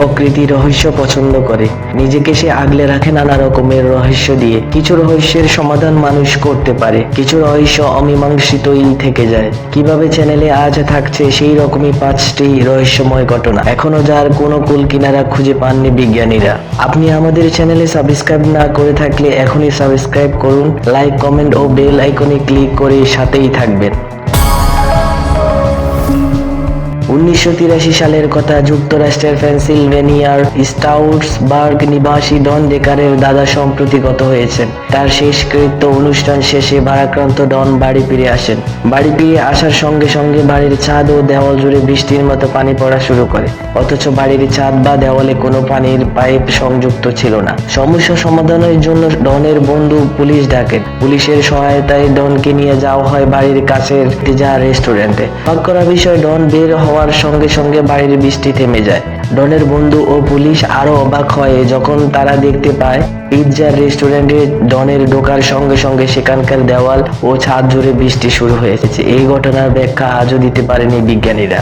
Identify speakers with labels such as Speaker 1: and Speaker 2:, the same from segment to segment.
Speaker 1: প্রকৃতি রহস্য পছন্দ করে। নিজেকে সে আগলে রাখে নানা রকমের রহস্য দিয়ে। কিছু রহস্যের সমাধান মানুষ করতে পারে। কিছু রহস্য অমীমাংসিতই থেকে যায়। কীভাবে চ্যানেলে আজ থাকছে সেই রকমই পাঁচটি রহস্যময় ঘটনা। এখনও যার কোনো কুল কিনারা খুঁজে পাননি বিজ্ঞানীরা। আপনি আমাদের চ্যানেলে সাবস্ক্রাইব না করে থাকলে এখনই সাবস্ক্রাইব করুন, লাইক, কমেন্ট ও বেল আইকনে ক্লিক করে সাথেই থাকবেন। উনিশশো তিরাশি সালের কথা যুক্তরাষ্ট্রের পেনসিলভেনিয়ার স্টাউটসবার্গ নিবাসী ডন ডেকারের দাদা সম্প্রতি গত হয়েছেন। তার শেষকৃত্য অনুষ্ঠান শেষে ভারাক্রান্ত ডন বাড়ি ফিরে আসেন। বাড়ি ফিরে আসার সঙ্গে সঙ্গে বাড়ির ছাদ ও দেওয়াল জুড়ে বৃষ্টির মতো পানি পড়া শুরু করে। অথচ বাড়ির ছাদ বা দেওয়ালে কোনো পানির পাইপ সংযুক্ত ছিল না। সমস্যা সমাধানের জন্য ডনের বন্ধু পুলিশ ডাকেন। পুলিশের সহায়তায় ডনকে নিয়ে যাওয়া হয় বাড়ির কাছের পিজা রেস্টুরেন্টে। ভাগ করা বিষয় ডন বের হওয়ার সঙ্গে সঙ্গে বাড়ির বৃষ্টি থেমে যায়। ডনের বন্ধু ও পুলিশ আরও অবাক হয় যখন তারা দেখতে পায় পিৎজার রেস্টুরেন্টে ডনের ঢোকার সঙ্গে সঙ্গে সেখানকার দেওয়াল ও ছাদ জুড়ে বৃষ্টি শুরু হয়েছে। এই ঘটনার ব্যাখ্যা আজও দিতে পারেনি বিজ্ঞানীরা।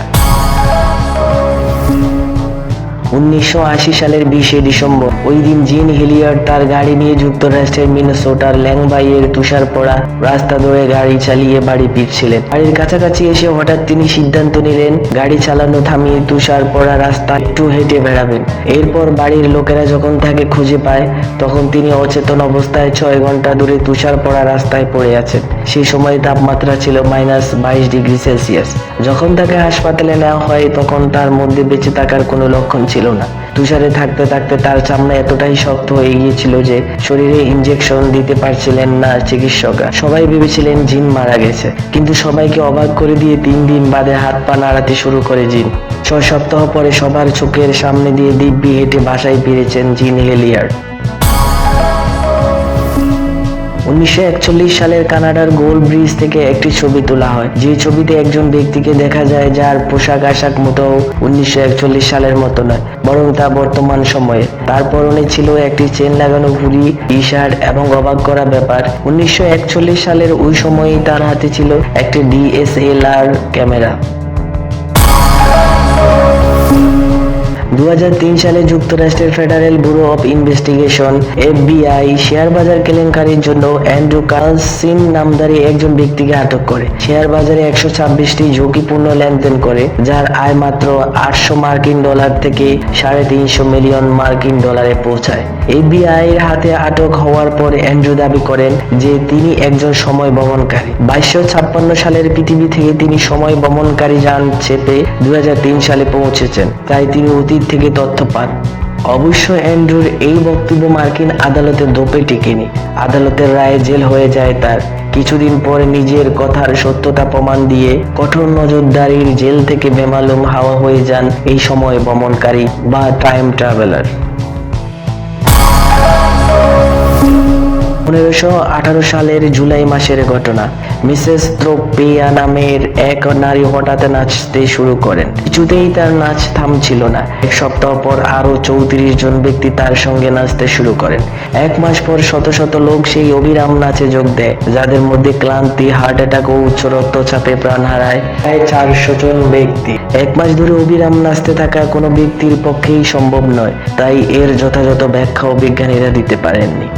Speaker 1: উনিশশো আশি সালের বিশে ডিসেম্বর, ওই দিন জিন হিলিয়ার্ড তার গাড়ি নিয়ে যুক্তরাষ্ট্রের মিনেসোটার ল্যাংবাইয়ের তুষার পড়া রাস্তা ধরে গাড়ি চালিয়ে বাড়ি ফিরছিলেন। বাড়ির কাছাকাছি এসে হঠাৎ তিনি সিদ্ধান্ত নিলেন, গাড়ি চালানো থামিয়ে তুষার পড়া রাস্তা একটু হেঁটে বেড়াবেন। এরপর বাড়ির লোকেরা যখন তাকে খুঁজে পায়, তখন তিনি অচেতন অবস্থায় ছয় ঘণ্টা দূরে তুষার পড়া রাস্তায় পড়ে আছেন। সেই সময় তাপমাত্রা ছিল মাইনাস বাইশ ডিগ্রি সেলসিয়াস। যখন তাকে হাসপাতালে নেওয়া হয়, তখন তার মধ্যে বেঁচে থাকার কোনো লক্ষণ ছিল না। তুষারে থাকতে থাকতে তার চামড়া এতটাই শক্ত হয়ে গিয়েছিল যে শরীরে ইনজেকশন দিতে পারছিলেন না চিকিৎসকরা। সবাই ভেবেছিলেন জিন মারা গেছে। কিন্তু সবাইকে অবাক করে দিয়ে তিন দিন বাদে হাত পা নাড়াতে শুরু করে জিন। ছয় সপ্তাহ পরে সবার চোখের সামনে দিয়ে দিব্যি হেঁটে বাসায় ফিরেছেন জিন হেলিয়ার্ড। উনিশশো একচল্লিশ সালের কানাডার গোল ব্রিজ থেকে একটি ছবি তোলা হয়। যে ছবিতে একজন ব্যক্তিকে দেখা যায় যার পোশাক আশাক মোটেও উনিশশো সালের মতো নয়, বরং তা বর্তমান সময়ে তার পরনে ছিল একটি চেন লাগানো হুড়ি টি শার্ট এবং অবাক করা ব্যাপার। উনিশশো একচল্লিশ সালের ওই সময়েই তার হাতে ছিল একটি ডিএসএলআর ক্যামেরা। দু হাজার তিন সালে যুক্তরাষ্ট্রের federal bureau of investigation, FBI share বাজার কেলেঙ্কারির জন্য অ্যান্ড্রু কার্লসিন নামধারী একজন ব্যক্তিকে আটক করে। শেয়ার বাজারে একশো ছাব্বিশটি ঝুঁকিপূর্ণ লেনদেন করে, যার আয় মাত্র আটশো মার্কিন ডলার থেকে সাড়ে তিনশো মিলিয়ন মার্কিন ডলারে পৌঁছায়। এফবিআই এর হাতে আটক হওয়ার পর অ্যান্ড্রু দাবি করেন যে তিনি একজন সময় ভ্রমণকারী। বাইশশো ছাপ্পান্ন সালের পৃথিবী থেকে তিনি সময় ভ্রমণকারী যান চেপে দুই হাজার তিন সালে পৌঁছেছেন। তাই তিনি অতীত থেকে তথ্য পান। অবশ্য অ্যান্ড্রুর এই বক্তব্য মার্কিন আদালতে দোপে টিকেনি। আদালতের রায়ে জেল হয়ে যায় তার। কিছুদিন পর নিজের কথার সত্যতা প্রমাণ দিয়ে কঠোর নজরদারির জেল থেকে বেমালুম হাওয়া হয়ে যান এই সময় ভ্রমণকারী বা টাইম ট্রাভেলার। পনেরোশো আঠারো সালের জুলাই মাসের ঘটনা। মিসেস ত্রোপিয়া নামের এক নারী হঠাৎ নাচতে শুরু করেন। কিছুতেই তার নাচ থামছিল না। এক সপ্তাহ পর আরও চৌত্রিশ জন ব্যক্তি তার সঙ্গে নাচতে শুরু করেন। এক মাস পর শত শত লোক সেই অবিরাম নাচে যোগ দেয়, যাদের মধ্যে ক্লান্তি, হার্ট অ্যাটাক ও উচ্চ রক্তচাপে প্রাণ হারায় প্রায় চারশো জন ব্যক্তি। এক মাস ধরে অবিরাম নাচতে থাকা কোনো ব্যক্তির পক্ষেই সম্ভব নয়, তাই এর যথাযথ ব্যাখ্যাও বিজ্ঞানীরা দিতে পারেননি।